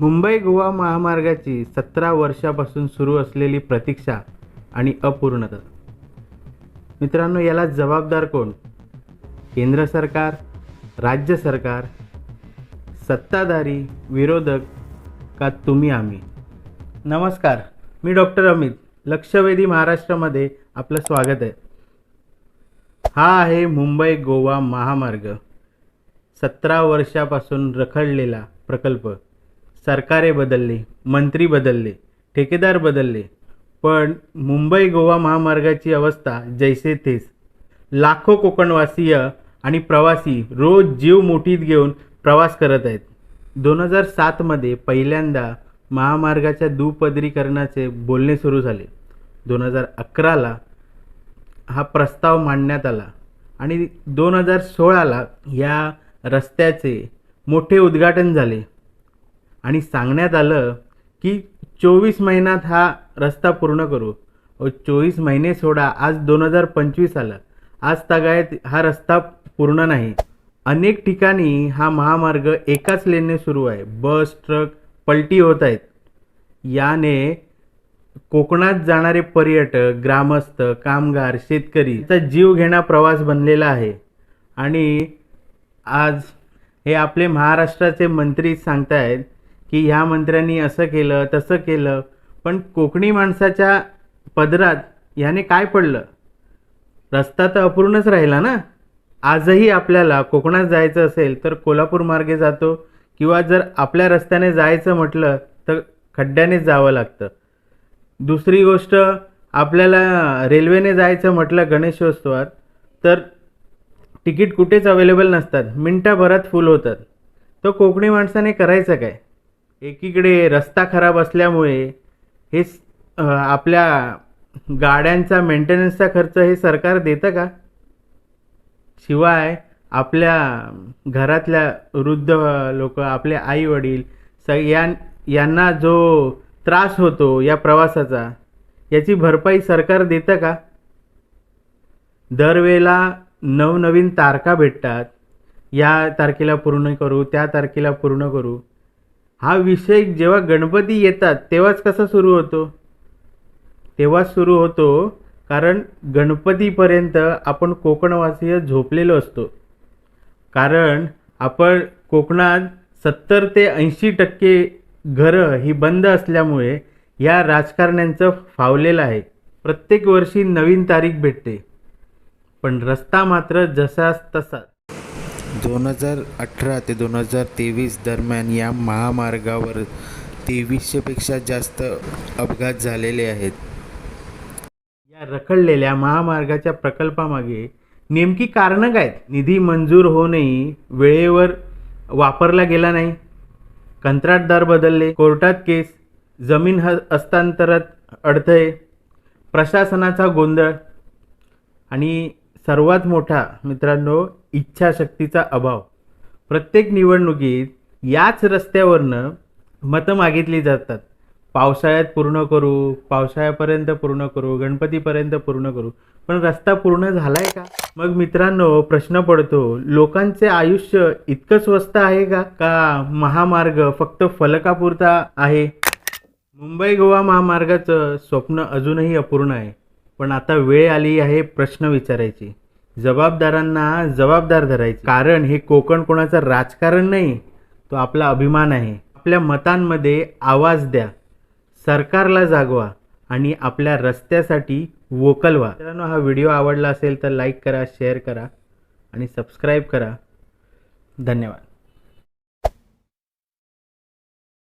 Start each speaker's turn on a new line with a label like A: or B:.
A: मुंबई गोवा महामार्गाची सतरा वर्षापासून सुरू असलेली प्रतीक्षा आणि अपूर्णता. मित्रांनो याला जबाबदार कोण? केंद्र सरकार राज्य सरकार सत्ताधारी विरोधक का तुम्ही आम्ही? नमस्कार मी डॉक्टर अमित लक्षवेधी महाराष्ट्रामध्ये आपलं स्वागत आहे. हा आहे मुंबई गोवा महामार्ग सतरा वर्षापासून रखडलेला प्रकल्प. सरकारे बदलली मंत्री बदलले ठेकेदार बदलले पण मुंबई गोवा महामार्गाची अवस्था जैसे तेच लाखो कोकणवासीय आणि प्रवासी रोज जीव मुठीत घेऊन प्रवास करत आहेत. दोन हजार सातमध्ये पहिल्यांदा महामार्गाच्या दुपदरीकरणाचे बोलणे सुरू झाले. दोन हजार अकराला हा प्रस्ताव मांडण्यात आला आणि दोन हजार सोळाला या रस्त्याचे मोठे उद्घाटन झाले. आणि सांगण्यात आलं की चोवीस महिन्यात हा रस्ता पूर्ण करू. चोवीस महिने सोडा आज दोन हजार पंचवीस आलं. आज तगायत हा रस्ता पूर्ण नाही. अनेक ठिकाणी हा महामार्ग एकाच लेनने सुरू आहे. बस ट्रक पलटी होत आहेत. याने कोकणात जाणारे पर्यटक ग्रामस्थ कामगार शेतकरी याचा जीव घेणा प्रवास बनलेला आहे. आणि आज हे आपले महाराष्ट्राचे मंत्री सांगतायत की ह्या मंत्र्यांनी असं केलं तसं केलं पण कोकणी माणसाच्या पदरात ह्याने काय पडलं? रस्ता तर अपूर्णच राहिला ना? आजही आपल्याला कोकणात जायचं असेल तर कोल्हापूर मार्गे जातो किंवा जर आपल्या रस्त्याने जायचं म्हटलं तर खड्ड्यानेच जावं लागतं. दुसरी गोष्ट आपल्याला रेल्वेने जायचं म्हटलं गणेशोत्सवात तर तिकीट कुठेच अवेलेबल नसतात. मिनटाभरात फुल होतात. तर कोकणी माणसाने करायचं काय? एकीकडे रस्ता खराब असल्यामुळे हे आपल्या गाड्यांचा मेंटेनन्सचा खर्च हे सरकार देतं का? शिवाय आपल्या घरातल्या वृद्ध लोक आपले आई वडील स यां यांना जो त्रास होतो या प्रवासाचा याची भरपाई सरकार देतं का? दरवेळेला नवनवीन तारखा भेटतात. या तारखेला पूर्ण करू त्या तारखेला पूर्ण करू. हा विषय जेव्हा गणपती येतात तेव्हाच कसा सुरू होतो? तेव्हाच सुरू होतो कारण गणपतीपर्यंत आपण कोकणवासीय झोपलेलो असतो. कारण आपण कोकणात सत्तर ते ऐंशी टक्के घरं ही बंद असल्यामुळे या राजकारण्यांचं फावलेलं आहे. प्रत्येक वर्षी नवीन तारीख भेटते. पण रस्ता मात्र जसाच तसा
B: दोन हजार अठरा ते दोन हजार तेवीस दरम्यान या महामार्गावर तेवीसशेपेक्षा जास्त अपघात झालेले आहेत.
A: या रखडलेल्या महामार्गाच्या प्रकल्पामागे नेमकी कारणं काय आहेत? निधी मंजूर होऊनही वेळेवर वापरला गेला नाही. कंत्राटदार बदलले. कोर्टात केस. जमीन ह हस्तांतरात अडथळे. प्रशासनाचा गोंधळ. आणि सर्वात मोठा मित्रांनो इच्छाशक्तीचा अभाव. प्रत्येक निवडणुकीत याच रस्त्यावरनं मतं मागितली जातात. पावसाळ्यात पूर्ण करू पावसाळ्यापर्यंत पूर्ण करू गणपतीपर्यंत पूर्ण करू. पण रस्ता पूर्ण झाला आहे का? मग मित्रांनो प्रश्न पडतो लोकांचे आयुष्य इतकं स्वस्त आहे का? का महामार्ग फक्त फलकापुरता आहे? मुंबई गोवा महामार्गाचं स्वप्न अजूनही अपूर्ण आहे. पण आता वेळ आली आहे प्रश्न विचारायची. जबाबदारांना जबाबदार धरायचे. कारण हे कोकण कोणाचं राजकारण नाही तो आपला अभिमान आहे. आपल्या मतांमध्ये आवाज द्या. सरकारला जागवा आणि आपल्या रस्त्यासाठी वोकल व्हा. मित्रांनो हा व्हिडिओ आवडला असेल तर लाईक करा शेअर करा आणि सबस्क्राईब करा. धन्यवाद.